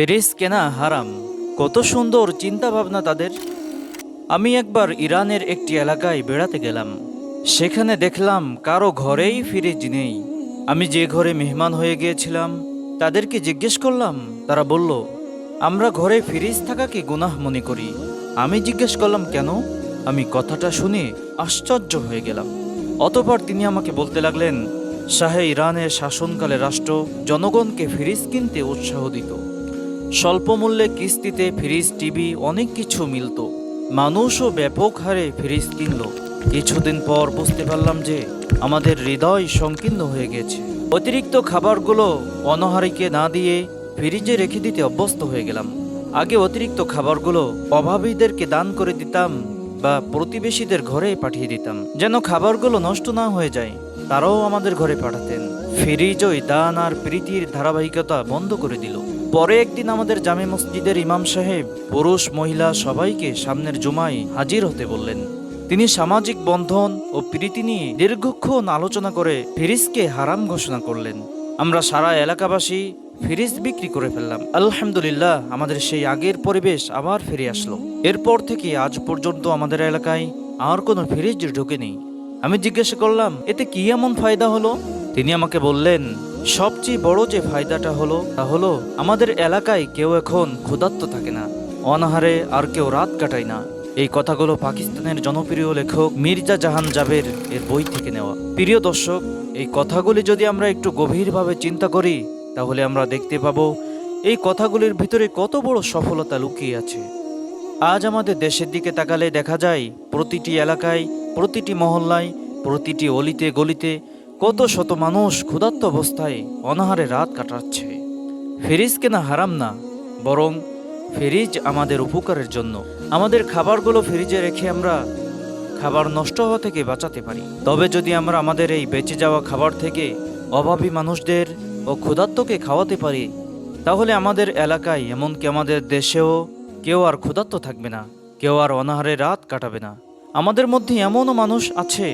Ferris কেনা হারাম। কত সুন্দর চিন্তা ভাবনা তাদের। আমি একবার ইরানের একটি এলাকায় বেড়াতে গেলাম। সেখানে দেখলাম কারও ঘরেই ফ্রিজ নেই। আমি যে ঘরে মেহমান হয়ে গিয়েছিলাম, তাদেরকে জিজ্ঞেস করলাম। তারা বলল, আমরা ঘরে ফ্রিজ থাকাকে গুনাহ মনে করি? আমি জিজ্ঞেস করলাম, কেন? আমি কথাটা শুনে আশ্চর্য হয়ে গেলাম। অতপর তিনি আমাকে বলতে লাগলেন, শাহে ইরানের শাসনকালে রাষ্ট্র জনগণকে ফ্রিজ কিনতে উৎসাহ দিত। স্বল্প মূল্যে কিস্তিতে ফ্রিজ, টিভি, অনেক কিছু মিলত। মানুষও ব্যাপক হারে ফ্রিজ কিনল। কিছুদিন পর বুঝতে পারলাম যে আমাদের হৃদয় সংকীর্ণ হয়ে গেছে। অতিরিক্ত খাবারগুলো অনহারিকে না দিয়ে ফ্রিজে রেখে দিতে অভ্যস্ত হয়ে গেলাম। আগে অতিরিক্ত খাবারগুলো অভাবীদেরকে দান করে দিতাম বা প্রতিবেশীদের ঘরে পাঠিয়ে দিতাম। যেন খাবারগুলো নষ্ট না হয়ে যায়, তারাও আমাদের ঘরে পাঠাতেন। ফ্রিজই দান আর প্রীতির ধারাবাহিকতা বন্ধ করে দিল। পরে একদিন আমাদের জামে মসজিদের ইমাম সাহেব, পুরুষ, মহিলা সবাইকে সামনের জুমায় হাজির হতে বললেন। তিনি সামাজিক বন্ধন ও প্রীতি নিয়ে দীর্ঘক্ষণ আলোচনা করে ফিরিজকে হারাম ঘোষণা করলেন। আমরা সারা এলাকাবাসী ফ্রিজ বিক্রি করে ফেললাম। আলহামদুলিল্লাহ, আমাদের সেই আগের পরিবেশ আবার ফিরে আসলো। এরপর থেকে আজ পর্যন্ত আমাদের এলাকায় আর কোনো ফ্রিজ ঢোকেনি। আমি জিজ্ঞাসা করলাম, এতে কি এমন ফায়দা হলো? তিনি আমাকে বললেন সবচেয়ে বড় যে ফায়দাটা হলো, তা হলো আমাদের এলাকায় কেউ এখন ক্ষুধার্ত থাকে না, অনাহারে আর কেউ রাত কাটায় না। এই কথাগুলো পাকিস্তানের জনপ্রিয় লেখক মির্জা জাহান জাবের এর বই থেকে নেওয়া। প্রিয় দর্শক, এই কথাগুলি যদি আমরা একটু গভীরভাবে চিন্তা করি, তাহলে আমরা দেখতে পাবো এই কথাগুলির ভিতরে কত বড় সফলতা লুকিয়ে আছে। আজ আমাদের দেশের দিকে তাকালে দেখা যায়, প্রতিটি এলাকায়, প্রতিটি মহল্লায়, প্রতিটি অলিতে গলিতে কত শত মানুষ ক্ষুধার্ত অবস্থায় অনাহারে রাত কাটাচ্ছে। ফ্রিজ কেনা হারাম না, বরং ফ্রিজ আমাদের উপকারের জন্য। আমাদের খাবারগুলো ফ্রিজে রেখে আমরা খাবার নষ্ট হওয়া থেকে বাঁচাতে পারি। তবে যদি আমরা আমাদের এই বেঁচে যাওয়া খাবার থেকে অভাবী মানুষদের ও ক্ষুধার্তকে খাওয়াতে পারি, তাহলে আমাদের এলাকায়, এমনকি আমাদের দেশেও কেউ আর ক্ষুধার্ত থাকবে না, কেউ আর অনাহারে রাত কাটাবে না। আমাদের মধ্যে এমনও মানুষ আছে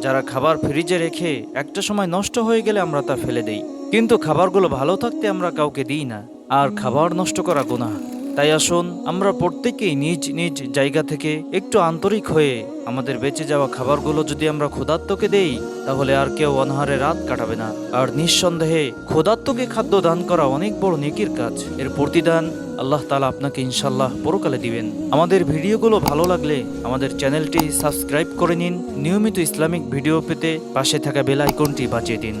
যারা খাবার ফ্রিজে রেখে একটা সময় নষ্ট হয়ে গেলে আমরা তা ফেলে দেই। কিন্তু খাবারগুলো ভালো থাকতে আমরা কাউকে দিই না। আর খাবার নষ্ট করা গুনাহ। তাই আসুন, আমরা প্রত্যেকেই নিজ নিজ জায়গা থেকে একটু আন্তরিক হয়ে আমাদের বেঁচে যাওয়া খাবারগুলো যদি আমরা ক্ষুধাত্মকে দেই, তাহলে আর কেউ অনাহারে রাত কাটাবে না। আর নিঃসন্দেহে ক্ষুধাত্মকে খাদ্য দান করা অনেক বড় নেকির কাজ। এর প্রতিদান আল্লাহ তালা আপনাকে ইনশাল্লাহ পরকালে দিবেন। আমাদের ভিডিওগুলো ভালো লাগলে আমাদের চ্যানেলটি সাবস্ক্রাইব করে নিন। নিয়মিত ইসলামিক ভিডিও পেতে পাশে থাকা বেল আইকনটি বাজিয়ে দিন।